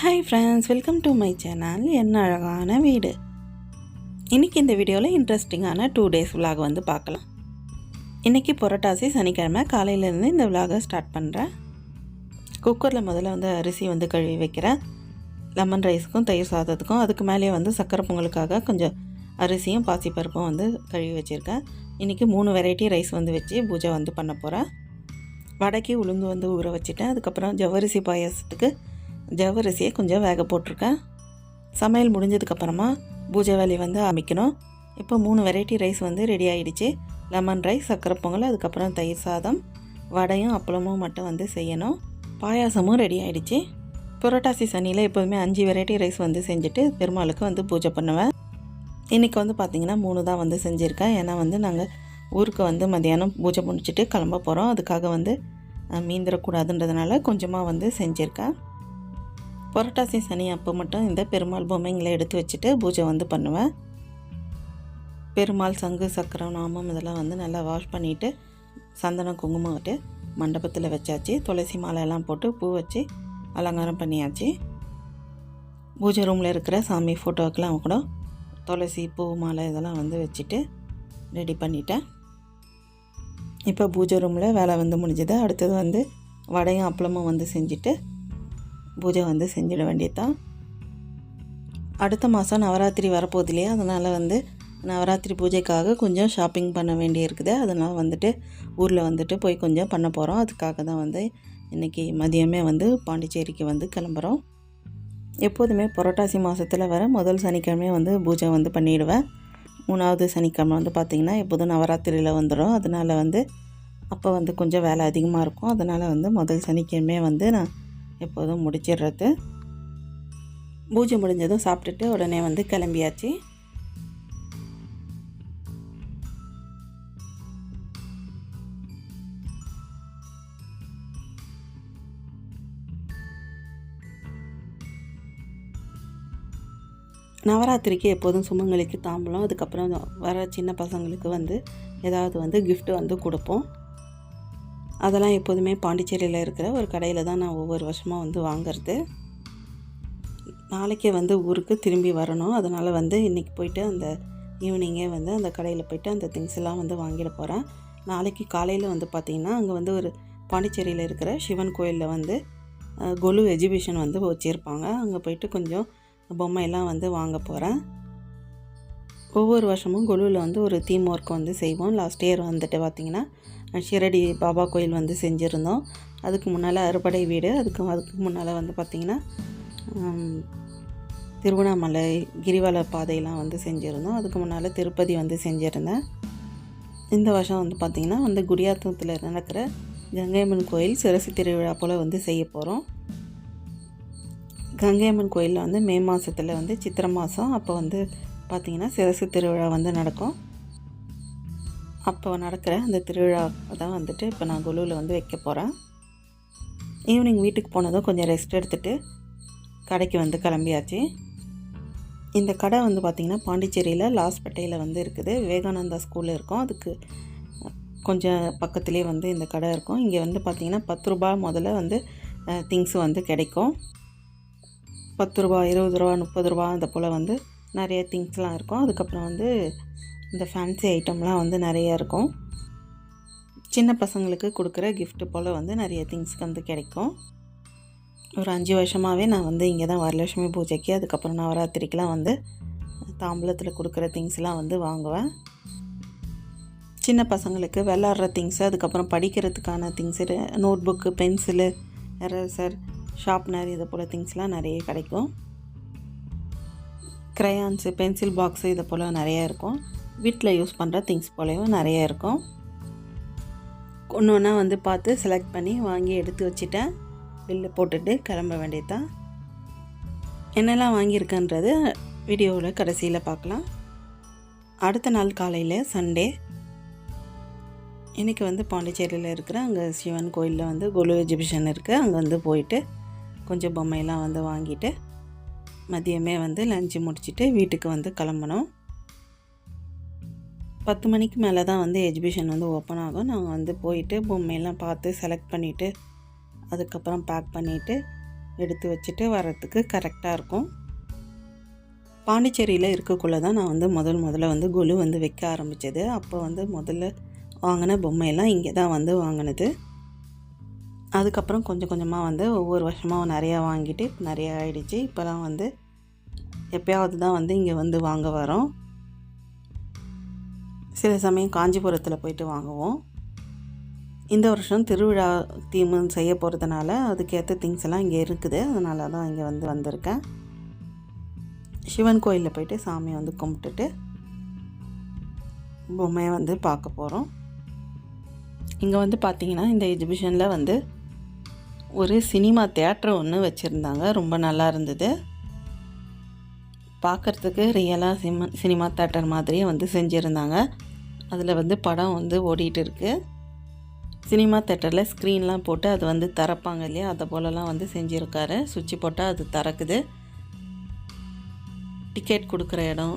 Hi friends welcome to my channel என்ன அழகான வீடு. இன்றைக்கி இந்த வீடியோவில் இன்ட்ரெஸ்டிங்கான டூ டேஸ் விலாக் வந்து பார்க்கலாம். இன்றைக்கி புரட்டாசி சனிக்கிழமை. காலையிலேருந்து இந்த விலாகை ஸ்டார்ட் பண்ணுறேன் குக்கரில் முதல்ல வந்து அரிசி வந்து கழுவி வைக்கிறேன். லெமன் ரைஸுக்கும் தயிர் சாதத்துக்கும் அதுக்கு மேலேயே வந்து சக்கரை பொங்கலுக்காக கொஞ்சம் அரிசியும் பாசிப்பருப்பும் வந்து கழுவி வச்சுருக்கேன். இன்றைக்கி மூணு வெரைட்டி ரைஸ் வந்து வச்சு பூஜை வந்து பண்ண போகிறேன் வடக்கி உளுந்து வந்து ஊற வச்சுட்டேன். அதுக்கப்புறம் ஜவ்வரிசி பாயாசத்துக்கு ஜவ்வரிசியை கொஞ்சம் வேக போட்டிருக்கேன். சமையல் முடிஞ்சதுக்கப்புறமா பூஜை வேலையை வந்து அமைக்கணும் இப்போ மூணு வெரைட்டி ரைஸ் வந்து ரெடி ஆகிடுச்சு லெமன் ரைஸ் சக்கரை பொங்கல் அதுக்கப்புறம் தயிர் சாதம் வடையும் அப்பளமும் மட்டும் வந்து செய்யணும். பாயாசமும் ரெடி ஆகிடுச்சு புரட்டாசி சனியில் எப்போதுமே அஞ்சு வெரைட்டி ரைஸ் வந்து செஞ்சுட்டு பெருமாளுக்கு வந்து பூஜை பண்ணுவேன். இன்றைக்கி வந்து பார்த்திங்கன்னா மூணு தான் வந்து செஞ்சுருக்கேன். ஏன்னா வந்து நாங்கள் ஊருக்கு வந்து மதியானம் பூஜை முடிச்சுட்டு கிளம்ப போகிறோம் அதுக்காக வந்து மீந்திரக்கூடாதுன்றதுனால கொஞ்சமாக வந்து செஞ்சுருக்கேன். புரட்டாசி சனி அப்போ மட்டும் இந்த பெருமாள் பொம்மைங்களை எடுத்து வச்சுட்டு பூஜை வந்து பண்ணுவேன். பெருமாள் சங்கு சக்கரம் நாமம் இதெல்லாம் வந்து நல்லா வாஷ் பண்ணிவிட்டு சந்தனம் குங்குமம் விட்டு மண்டபத்தில் வச்சாச்சு. துளசி மாலை எல்லாம் போட்டு பூ வச்சு அலங்காரம் பண்ணியாச்சு. பூஜை ரூமில் இருக்கிற சாமி ஃபோட்டோக்கெலாம் கூட துளசி பூ மாலை இதெல்லாம் வந்து வச்சுட்டு ரெடி பண்ணிட்டேன். இப்போ பூஜை ரூமில் வேலை வந்து முடிஞ்சது. அடுத்தது வந்து வடையும் அப்பளமும் வந்து செஞ்சுட்டு பூஜை வந்து செஞ்சிட வேண்டியதுதான் அடுத்த மாதம் நவராத்திரி வரப்போகுது இல்லையா? அதனால் வந்து நவராத்திரி பூஜைக்காக கொஞ்சம் ஷாப்பிங் பண்ண வேண்டி இருக்குது அதனால் வந்துட்டு ஊரில் வந்துட்டு போய் கொஞ்சம் பண்ண போகிறோம் அதுக்காக தான் வந்து இன்றைக்கி மதியமே வந்து பாண்டிச்சேரிக்கு வந்து கிளம்புறோம். எப்போதுமே புரட்டாசி மாதத்தில் வர முதல் சனிக்கிழமையே வந்து பூஜை வந்து பண்ணிவிடுவேன் மூணாவது சனிக்கிழமை வந்து பார்த்திங்கன்னா எப்போதும் நவராத்திரியில் வந்துடும் அதனால் வந்து அப்போ வந்து கொஞ்சம் வேலை அதிகமாக இருக்கும். அதனால் வந்து முதல் சனிக்கிழமையே வந்து நான் எப்போதும் முடிச்சிடுறது. பூஜை முடிஞ்சதும் சாப்பிட்டுட்டு உடனே வந்து கிளம்பியாச்சு. நவராத்திரிக்கு எப்போதும் சுமங்கலிக்கு தாம்பலம் அதுக்கப்புறம் வர சின்ன பசங்களுக்கு வந்து ஏதாவது வந்து கிஃப்ட் வந்து கொடுப்போம். அதெல்லாம் எப்போதுமே பாண்டிச்சேரியில் இருக்கிற ஒரு கடையில் தான் நான் ஒவ்வொரு வருஷமாக வந்து வாங்குறது. நாளைக்கே வந்து ஊருக்கு திரும்பி வரணும். அதனால் வந்து இன்றைக்கி போயிட்டு அந்த ஈவினிங்கே வந்து அந்த கடையில் போயிட்டு அந்த திங்ஸ் எல்லாம் வந்து வாங்கிட போகிறேன் நாளைக்கு காலையில் வந்து பார்த்திங்கன்னா அங்கே வந்து ஒரு பாண்டிச்சேரியில் இருக்கிற சிவன் கோயிலில் வந்து கொலு எஜிபிஷன் வந்து வச்சுருப்பாங்க. அங்கே போயிட்டு கொஞ்சம் பொம்மையெல்லாம் வந்து வாங்க போகிறேன் ஒவ்வொரு வருஷமும் கொலுவில் வந்து ஒரு தீம் ஒர்க் வந்து செய்வோம். லாஸ்ட் இயர் வந்துட்டு பார்த்திங்கன்னா ஷிரடி பாபா கோயில் வந்து செஞ்சுருந்தோம். அதுக்கு முன்னால் அறுபடை வீடு. அதுக்கு அதுக்கு முன்னால் வந்து பார்த்திங்கன்னா திருவண்ணாமலை கிரிவல பாதையெல்லாம் வந்து செஞ்சுருந்தோம். அதுக்கு முன்னால் திருப்பதி வந்து செஞ்சுருந்தேன். இந்த வருஷம் வந்து பார்த்திங்கன்னா வந்து குடியாத்தத்தில் நடக்கிற கங்கையம்மன் கோயில் சிரசு திருவிழா போல் வந்து செய்ய போகிறோம் கங்கையம்மன் கோயிலில் வந்து மே மாதத்தில் வந்து சித்திரை மாதம் அப்போ வந்து பார்த்திங்கன்னா சிரசு திருவிழா வந்து நடக்கும். அப்போ நடக்கிற அந்த திருவிழா தான் வந்துட்டு இப்போ நான் குழுவில் வந்து வைக்க போகிறேன். ஈவினிங் வீட்டுக்கு போனதும் கொஞ்சம் ரெஸ்ட் எடுத்துகிட்டு கடைக்கு வந்து கிளம்பியாச்சு. இந்த கடை வந்து பார்த்திங்கன்னா பாண்டிச்சேரியில் லாஸ்பேட்டையில் வந்து இருக்குது. விவேகானந்தா ஸ்கூலில் இருக்கும். அதுக்கு கொஞ்சம் பக்கத்துலேயே வந்து இந்த கடை இருக்கும். இங்கே வந்து பார்த்திங்கன்னா பத்து ரூபா முதல்ல வந்து திங்ஸ் வந்து கிடைக்கும். பத்து ரூபா இருபது ரூபா முப்பது ரூபா அந்த போல் வந்து நிறைய திங்ஸ்லாம் இருக்கும். அதுக்கப்புறம் வந்து இந்த ஃபேன்சி ஐட்டம்லாம் வந்து நிறைய இருக்கும். சின்ன பசங்களுக்கு கொடுக்குற கிஃப்ட்டு போல் வந்து நிறைய திங்ஸ்க்கு வந்து கிடைக்கும். ஒரு அஞ்சு வருஷமாகவே நான் வந்து இங்கே தான் வரலட்சுமி பூஜைக்கு அதுக்கப்புறம் நவராத்திரிக்கெலாம் வந்து தாம்பூலத்தில் கொடுக்குற திங்ஸ்லாம் வந்து வாங்குவேன். சின்ன பசங்களுக்கு விளாட்ற திங்ஸு அதுக்கப்புறம் படிக்கிறதுக்கான things notebook pencil eraser sharpener இதை போல் திங்ஸ்லாம் நிறைய கிடைக்கும். க்ரையான்ஸு பென்சில் பாக்ஸு இதை போல் நிறையா இருக்கும். வீட்டில் யூஸ் பண்ணுற திங்ஸ் போலவும் நிறைய இருக்கும். ஒன்று ஒன்றா வந்து பார்த்து செலக்ட் பண்ணி வாங்கி எடுத்து வச்சுட்டேன். பில்லு போட்டுட்டு கிளம்ப வேண்டியதுதான். என்னெல்லாம் வாங்கியிருக்கேன்றது வீடியோவில் கடைசியில் பார்க்கலாம். அடுத்த நாள் காலையில் சண்டே இன்றைக்கி வந்து பாண்டிச்சேரியில் இருக்கிற அங்கே சிவன் கோயிலில் வந்து குலு எஜிபிஷன் இருக்குது அங்கே வந்து போயிட்டு கொஞ்சம் பொம்மையெல்லாம் வந்து வாங்கிட்டு மதியமே வந்து லஞ்சு முடிச்சுட்டு வீட்டுக்கு வந்து கிளம்பணும். பத்து மணிக்கு மேலே தான் வந்து எஜிபிஷன் வந்து ஓப்பன் ஆகும். நாங்கள் வந்து போயிட்டு பொம்மையெல்லாம் பார்த்து செலக்ட் பண்ணிவிட்டு அதுக்கப்புறம் பேக் பண்ணிவிட்டு எடுத்து வச்சுட்டு வரத்துக்கு கரெக்டாக இருக்கும். பாண்டிச்சேரியில் இருக்கக்குள்ளே தான் நான் வந்து முதல் முதல்ல வந்து கொலு வந்து வைக்க ஆரம்பித்தது அப்போ வந்து முதல்ல வாங்கின பொம்மையெல்லாம் இங்கே தான் வந்து வாங்கினது. அதுக்கப்புறம் கொஞ்சம் கொஞ்சமாக வந்து ஒவ்வொரு வருஷமாக நிறையா வாங்கிட்டு இப்போ நிறையா ஆயிடுச்சு. இப்போலாம் வந்து எப்போயாவது தான் வந்து இங்கே வந்து வாங்க வரோம். சில சமயம் காஞ்சிபுரத்தில் போயிட்டு வாங்குவோம். இந்த வருஷம் திருவிழா தீம் செய்ய போகிறதுனால அதுக்கேற்ற திங்ஸ் எல்லாம் இங்கே இருக்குது. அதனால தான் இங்கே வந்து வந்திருக்கேன். சிவன் கோயிலில் போயிட்டு சாமியை வந்து கும்பிட்டுட்டு பொம்மையை வந்து பார்க்க போகிறோம் இங்கே வந்து பார்த்தீங்கன்னா இந்த எக்ஸிபிஷனில் வந்து ஒரு சினிமா தேட்டர் ஒன்று வச்சுருந்தாங்க. ரொம்ப நல்லா இருந்தது. பார்க்குறதுக்கு ரியலாக சினிமா சினிமா தேட்டர் மாதிரியே வந்து செஞ்சுருந்தாங்க. அதில் வந்து படம் வந்து ஓடிட்டு இருக்குது சினிமா தேட்டரில் ஸ்க்ரீன்லாம் போட்டு அது வந்து திறப்பாங்க இல்லையா? அதை போலலாம் வந்து செஞ்சுருக்காரு. சுவிட்ச் போட்டால் அது திறக்குது. டிக்கெட் கொடுக்குற இடம்.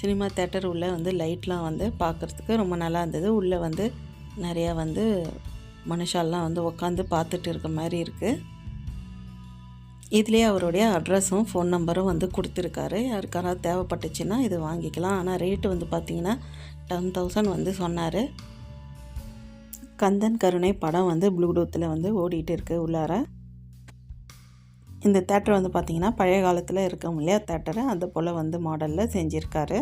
சினிமா தேட்டர் உள்ளே வந்து லைட்லாம் வந்து பார்க்குறதுக்கு ரொம்ப நல்லா இருந்தது. உள்ளே வந்து நிறையா வந்து மனுஷாலாம் வந்து உட்காந்து பார்த்துட்டு இருக்க மாதிரி இருக்குது இதுலேயே அவருடைய அட்ரஸும் ஃபோன் நம்பரும் வந்து கொடுத்துருக்காரு. யாருக்காராவது தேவைப்பட்டுச்சுன்னா இது வாங்கிக்கலாம். ஆனால் ரேட்டு வந்து பார்த்திங்கன்னா டென் தௌசண்ட் வந்து சொன்னார். கந்தன் கருணை படம் வந்து ப்ளூடூத்தில் வந்து ஓடிட்டு இருக்குது உள்ளார. இந்த தேட்டர் வந்து பார்த்திங்கன்னா பழைய காலத்தில் இருக்க இல்லையா தேட்டரை? அது போல் வந்து மாடலில் செஞ்சுருக்காரு.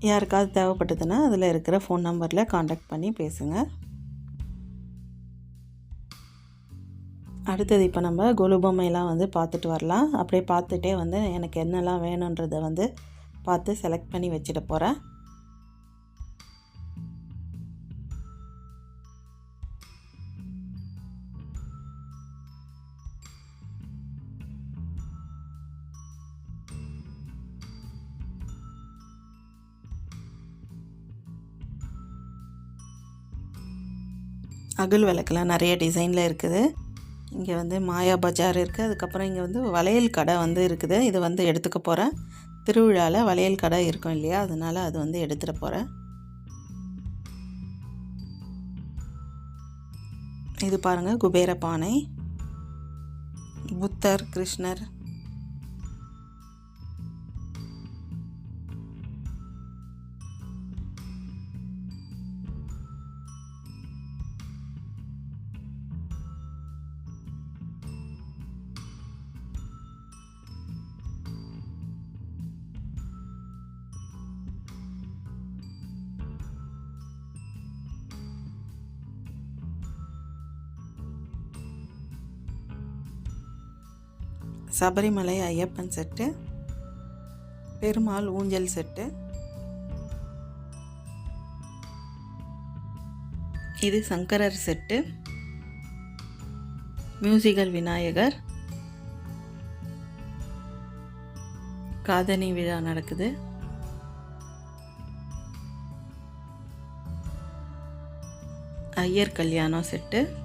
யாருக்காவது தேவைப்பட்டதுன்னா அதில் இருக்கிற ஃபோன் நம்பரில் காண்டாக்ட் பண்ணி பேசுங்க. அடுத்தது இப்போ நம்ம கொலு பொம்மையெல்லாம் வந்து பார்த்துட்டு வரலாம். அப்படியே பார்த்துட்டே வந்து எனக்கு என்னெல்லாம் வேணுன்றதை வந்து பார்த்து செலக்ட் பண்ணி வச்சிட போகிறேன் அகல் விளக்கெல்லாம் நிறைய டிசைனில் இருக்குது. இங்கே வந்து மாயா பஜார் இருக்குது அதுக்கப்புறம் இங்கே வந்து வளையல் கடை வந்து இருக்குது. இது வந்து எடுத்துக்க போகிறேன் திருவிழாவில் வளையல் கடை இருக்கும் இல்லையா? அதனால் அது வந்து எடுத்துகிட்டு போகிறேன் இது பாருங்கள் குபேர பானை. புத்தர் கிருஷ்ணர். சபரிமலை ஐயப்பன் செட்டு பெருமாள் ஊஞ்சல் செட்டு. இது சங்கரர் செட்டு. மியூசிக்கல் விநாயகர். காதணி விழா நடக்குது. ஐயர் கல்யாணம் செட்டு.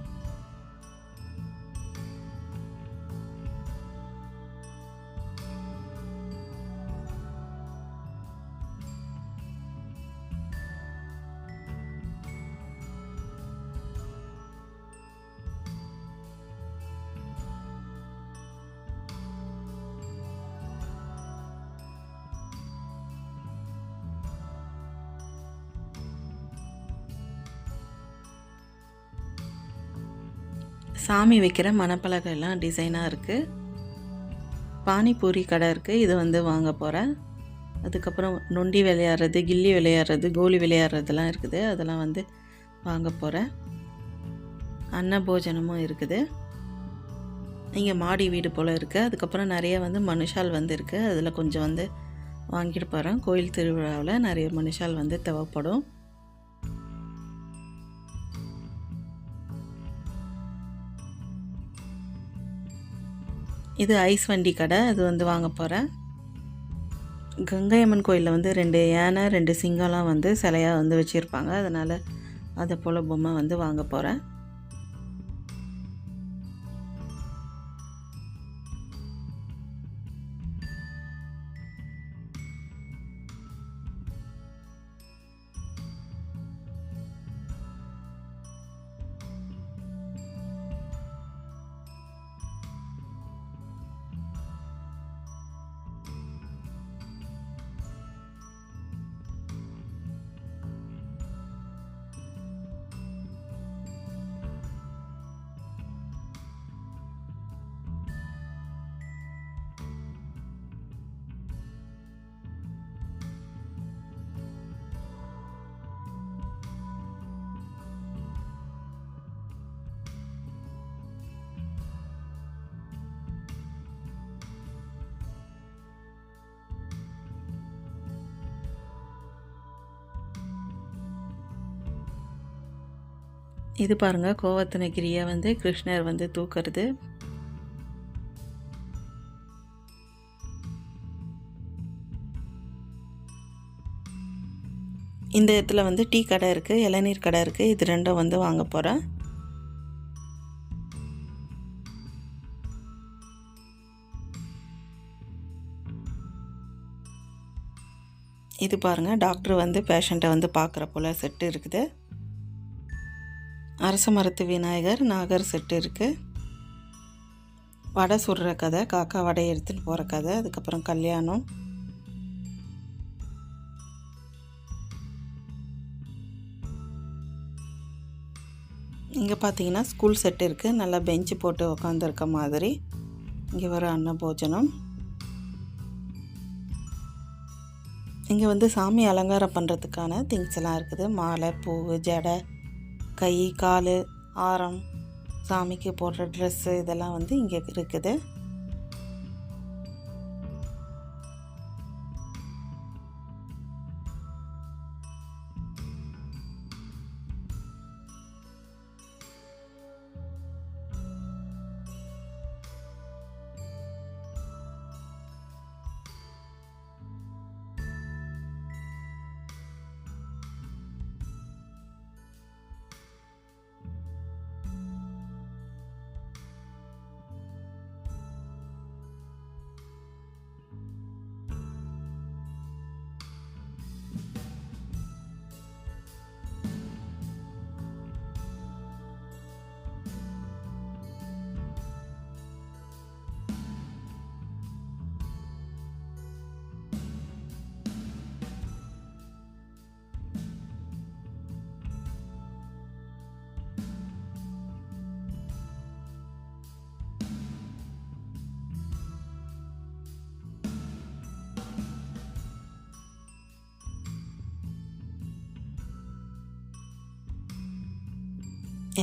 சாமி வைக்கிற மணப்பலகை எல்லாம் டிசைனாக இருக்குது பானிபூரி கடை இருக்குது இது வந்து வாங்க போகிறேன் அதுக்கப்புறம் நொண்டி விளையாடுறது கில்லி விளையாடுறது கோலி விளையாடுறதுலாம் இருக்குது. அதெல்லாம் வந்து வாங்க போகிறேன் அன்னபோஜனமும் இருக்குது. இங்கே மாடி வீடு போல் இருக்குது அதுக்கப்புறம் நிறைய வந்து மனுஷால் வந்து இருக்குது அதில் கொஞ்சம் வந்து வாங்கிட்டு போகிறேன் கோயில் திருவிழாவில் நிறைய மனுஷால் வந்து தேவைப்படும். இது ஐஸ் வண்டி கடை அது வந்து வாங்க போகிறேன் கங்கை அம்மன் கோயிலில் வந்து ரெண்டு யானை ரெண்டு சிங்கம்லாம் வந்து சிலையாக வந்து வச்சுருப்பாங்க. அதனால் அதை போல் பொம்மை வந்து வாங்க போகிறேன் இது பாருங்கள் கோவர்த்தனகிரியை வந்து கிருஷ்ணர் வந்து தூக்குறது. இந்த இடத்துல வந்து டீ கடை இருக்குது இளநீர் கடை இருக்குது இது ரெண்டும் வந்து வாங்க போகிறேன் இது பாருங்கள் டாக்டர் வந்து பேஷண்ட்டை வந்து பார்க்குற போல் செட்டு இருக்குது. அரச மரத்து விநாயகர் நாகர் செட்டு இருக்குது வடை சுடுற கதை காக்கா வடை எடுத்துகிட்டு போகிற கதை அதுக்கப்புறம் கல்யாணம். இங்கே பார்த்தீங்கன்னா ஸ்கூல் செட் இருக்குது நல்லா பெஞ்சு போட்டு உக்காந்துருக்க மாதிரி. இங்கே வர அன்னபோஜனம். இங்கே வந்து சாமி அலங்காரம் பண்ணுறதுக்கான திங்ஸ் எல்லாம் இருக்குது. மாலை பூ ஜடை கை கால் ஆரம் சாமிக்கு போடுற ட்ரெஸ்ஸு இதெல்லாம் வந்து இங்கே இருக்குது.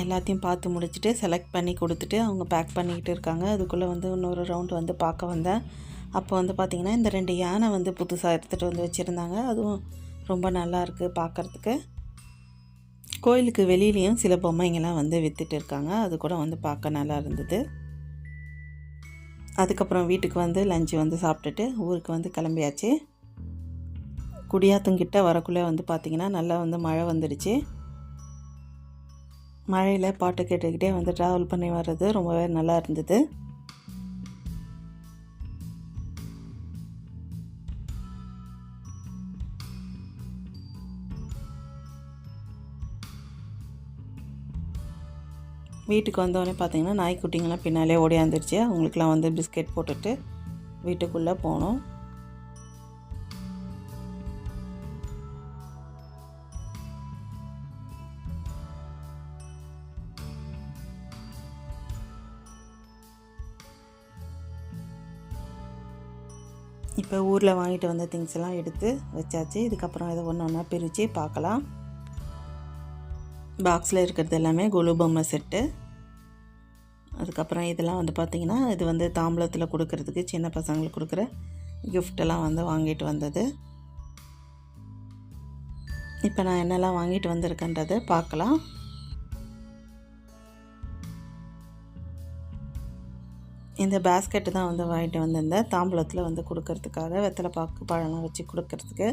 எல்லாத்தையும் பார்த்து முடிச்சுட்டு செலக்ட் பண்ணி கொடுத்துட்டு அவங்க பேக் பண்ணிக்கிட்டு இருக்காங்க. அதுக்குள்ளே வந்து இன்னொரு ரவுண்ட் வந்து பார்க்க வந்தேன். அப்போ வந்து பார்த்திங்கன்னா இந்த ரெண்டு யானை வந்து புதுசாக எடுத்துகிட்டு வந்து வச்சுருந்தாங்க. அதுவும் ரொம்ப நல்லாயிருக்கு பார்க்குறதுக்கு. கோயிலுக்கு வெளியிலையும் சில பொம்மைங்கள்லாம் வந்து விற்றுட்டு இருக்காங்க. அது கூட வந்து பார்க்க நல்லா இருந்தது. அதுக்கப்புறம் வீட்டுக்கு வந்து லஞ்சு வந்து சாப்பிட்டுட்டு ஊருக்கு வந்து கிளம்பியாச்சு. குடியாத்தங்கிட்ட வரக்குள்ளே வந்து பார்த்திங்கன்னா நல்லா வந்து மழை வந்துடுச்சு. மழையில் பாட்டு கேட்டுக்கிட்டே வந்து ட்ராவல் பண்ணி வர்றது ரொம்பவே நல்லா இருந்தது. வீட்டுக்கு வந்தோடனே பார்த்தீங்கன்னா நாய்க்குட்டிங்கெல்லாம் பின்னாலே ஓடியாந்துருச்சு. அவங்களுக்குலாம் வந்து பிஸ்கெட் போட்டுட்டு வீட்டுக்குள்ளே போனோம். ஊரில் வாங்கிட்டு வந்த திங்ஸ் எல்லாம் எடுத்து வச்சாச்சு. இதுக்கப்புறம் இதை ஒன்று ஒன்றா பிரித்து பார்க்கலாம். பாக்ஸில் இருக்கிறது எல்லாமே குலு பொம்மை செட்டு அதுக்கப்புறம் இதெல்லாம் வந்து பார்த்திங்கன்னா இது வந்து தாம்பளத்தில் கொடுக்கறதுக்கு சின்ன பசங்களுக்கு கொடுக்குற கிஃப்டெல்லாம் வந்து வாங்கிட்டு வந்தது. இப்போ நான் என்னெல்லாம் வாங்கிட்டு வந்திருக்கேன்றதை பார்க்கலாம். இந்த பேஸ்கெட்டு தான் வந்து வாங்கிட்டு வந்திருந்தேன். தாம்பூலத்தில் வந்து கொடுக்கறதுக்காக வெத்தலை பாக்கு பழம்லாம் வச்சு கொடுக்கறதுக்கு.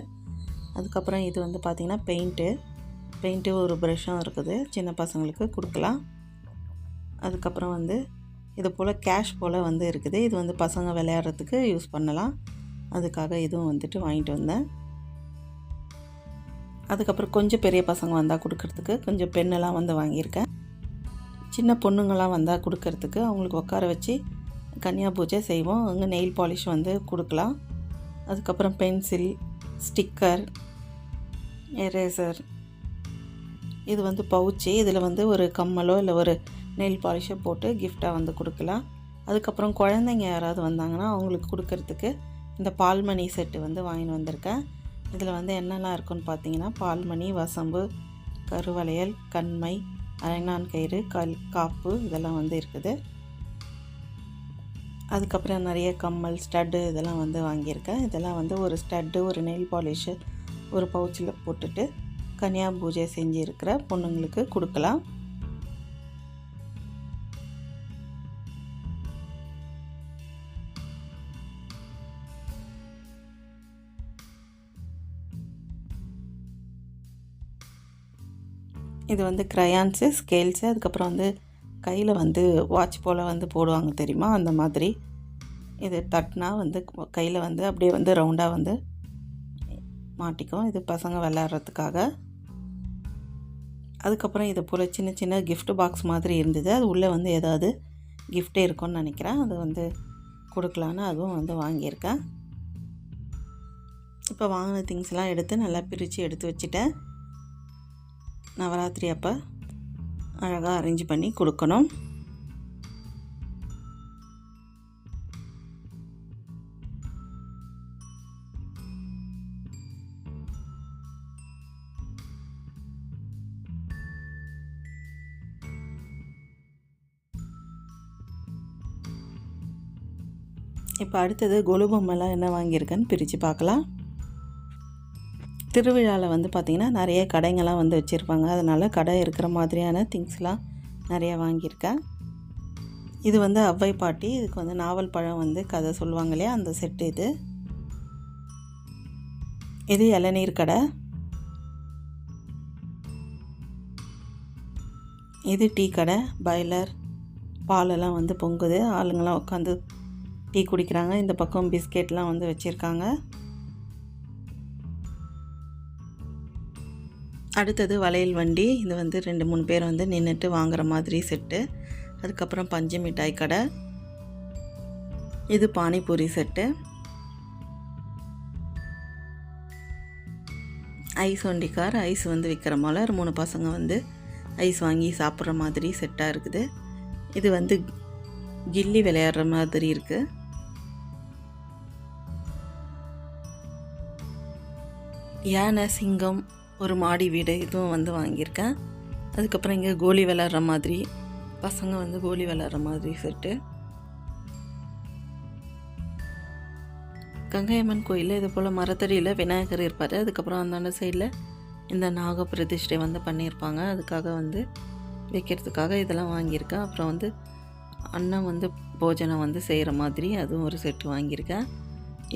அதுக்கப்புறம் இது வந்து பார்த்திங்கன்னா பெயிண்ட்டு பெயிண்ட்டு ஒரு ப்ரஷ்ஷும் இருக்குது. சின்ன பசங்களுக்கு கொடுக்கலாம். அதுக்கப்புறம் வந்து இது போல் கேஷ் போல் வந்து இருக்குது. இது வந்து பசங்க விளையாடுறதுக்கு யூஸ் பண்ணலாம். அதுக்காக இதுவும் வந்துட்டு வாங்கிட்டு வந்தேன். அதுக்கப்புறம் கொஞ்சம் பெரிய பசங்க வந்தால் கொடுக்கறதுக்கு கொஞ்சம் பெண்ணெல்லாம் வந்து வாங்கியிருக்கேன். சின்ன பொண்ணுங்கள்லாம் வந்தால் கொடுக்கறதுக்கு அவங்களுக்கு உட்கார வச்சு கன்னியா பூஜை செய்வோம். அங்கே நெயில் பாலிஷ் வந்து கொடுக்கலாம். அதுக்கப்புறம் பென்சில் ஸ்டிக்கர் எரேசர் இது வந்து பவுச்சு இதில் வந்து ஒரு கம்மலோ இல்லை ஒரு நெயில் பாலிஷோ போட்டு கிஃப்டாக வந்து கொடுக்கலாம். அதுக்கப்புறம் குழந்தைங்க யாராவது வந்தாங்கன்னா அவங்களுக்கு கொடுக்கறதுக்கு இந்த பால்மணி செட்டு வந்து வாங்கிட்டு வந்திருக்கேன். இதில் வந்து என்னெல்லாம் இருக்குன்னு பார்த்தீங்கன்னா பால்மணி வசம்பு கருவளையல் கண்மை அரைநான் கயிறு கல் காப்பு இதெல்லாம் வந்து இருக்குது. அதுக்கப்புறம் நிறைய கம்மல் ஸ்டட்டு இதெல்லாம் வந்து வாங்கியிருக்கேன். இதெல்லாம் வந்து ஒரு ஸ்டட்டு ஒரு நெயில் பாலிஷு ஒரு பவுச்சில் போட்டுட்டு கன்னியா பூஜை செஞ்சுருக்கிற பொண்ணுங்களுக்கு கொடுக்கலாம். இது வந்து க்ரையான்ஸு ஸ்கேல்ஸு அதுக்கப்புறம் வந்து கையில் வந்து வாட்ச் போல் வந்து போடுவாங்க தெரியுமா? அந்த மாதிரி. இது தட்டினா வந்து கையில் வந்து அப்படியே வந்து ரவுண்டாக வந்து மாட்டிக்கும். இது பசங்க விளையாடுறதுக்காக. அதுக்கப்புறம் இது போல் சின்ன சின்ன கிஃப்ட் பாக்ஸ் மாதிரி இருந்தது. அது உள்ளே வந்து ஏதாவது கிஃப்டே இருக்கும்னு நினைக்கிறேன். அது வந்து கொடுக்கலான்னு அதுவும் வந்து வாங்கியிருக்கேன். இப்போ வாங்கின திங்ஸ்லாம் எடுத்து நல்லா பிரித்து எடுத்து வச்சுட்டேன். நவராத்திரி அப்போ. அழகாக அரேஞ்ச் பண்ணி கொடுக்கணும். இப்போ அடுத்தது கொலு பொம்மைலாம் என்ன வாங்கியிருக்கேன்னு பிரித்து பார்க்கலாம். திருவிழாவில் வந்து பார்த்திங்கன்னா நிறைய கடைங்கள்லாம் வந்து வச்சுருப்பாங்க. அதனால் கடை இருக்கிற மாதிரியான திங்ஸ்லாம் நிறைய வாங்கியிருக்கேன் இது வந்து அவ்வை பாட்டி இதுக்கு வந்து நாவல் பழம் வந்து கதை சொல்லுவாங்க இல்லையா? அந்த செட்டு இது. இது இளநீர் கடை. இது டீ கடை. பாய்லர் பாலெல்லாம் வந்து பொங்குது. ஆளுங்கள்லாம் உட்காந்து டீ குடிக்கிறாங்க. இந்த பக்கம் பிஸ்கெட்லாம் வந்து வச்சுருக்காங்க. அடுத்தது வளையல் வண்டி. இது வந்து ரெண்டு மூணு பேர் வந்து நின்றுட்டு வாங்குற மாதிரி செட்டு. அதுக்கப்புறம் பஞ்சு மிட்டாய் கடை. இது பானிபூரி செட்டு. ஐஸ் வண்டிக்கார் ஐஸ் வந்து விற்கிற போல் மூணு பசங்க வந்து ஐஸ் வாங்கி சாப்பிட்ற மாதிரி செட்டாக இருக்குது. இது வந்து கில்லி விளையாடுற மாதிரி இருக்குது யானை சிங்கம் ஒரு மாடி வீடு இதுவும் வந்து வாங்கியிருக்கேன். அதுக்கப்புறம் இங்கே கோலி விளாட்ற மாதிரி பசங்க வந்து கோலி விளாட்ற மாதிரி செட்டு கங்கையம்மன் கோயிலில் இது போல் மரத்தடியில் விநாயகர் இருப்பார். அதுக்கப்புறம் அந்தாண்ட சைடில் இந்த நாக பிரதிஷ்டை வந்து பண்ணியிருப்பாங்க. அதுக்காக வந்து வைக்கிறதுக்காக இதெல்லாம் வாங்கியிருக்கேன். அப்புறம் வந்து அண்ணன் வந்து போஜனம் வந்து செய்கிற மாதிரி அதுவும் ஒரு செட்டு வாங்கியிருக்கேன்.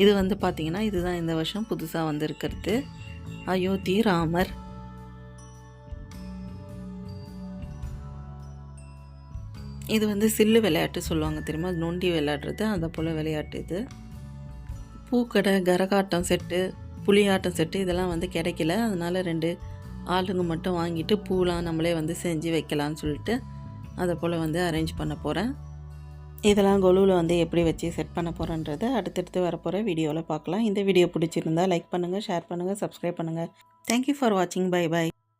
இது வந்து பார்த்திங்கன்னா இதுதான் இந்த வருஷம் புதுசாக வந்திருக்கிறது. அயோத்தி ராமர் இது வந்து சில்லு விளையாட்டு சொல்லுவாங்க தெரியுமா? நொண்டி விளையாடுறது அதை போல் விளையாட்டு இது. பூக்கடை கரகாட்டம் செட்டு புலியாட்டம் செட்டு இதெல்லாம் வந்து கிடைக்கல. அதனால் ரெண்டு ஆளுங்க மட்டும் வாங்கிட்டு பூலாம் நம்மளே வந்து செஞ்சு வைக்கலான்னு சொல்லிட்டு அதை போல் வந்து அரேஞ்ச் பண்ண போகிறேன் இதெல்லாம் கொலுவில் வந்து எப்படி வச்சு செட் பண்ண போகிறேன்றதை அடுத்தடுத்து வரப்போகிற வீடியோவில் பார்க்கலாம். இந்த வீடியோ பிடிச்சிருந்தா லைக் பண்ணுங்கள் ஷேர் பண்ணுங்கள் சப்ஸ்கிரைப் பண்ணுங்கள் தேங்க்யூ ஃபார் வாட்சிங் பை பை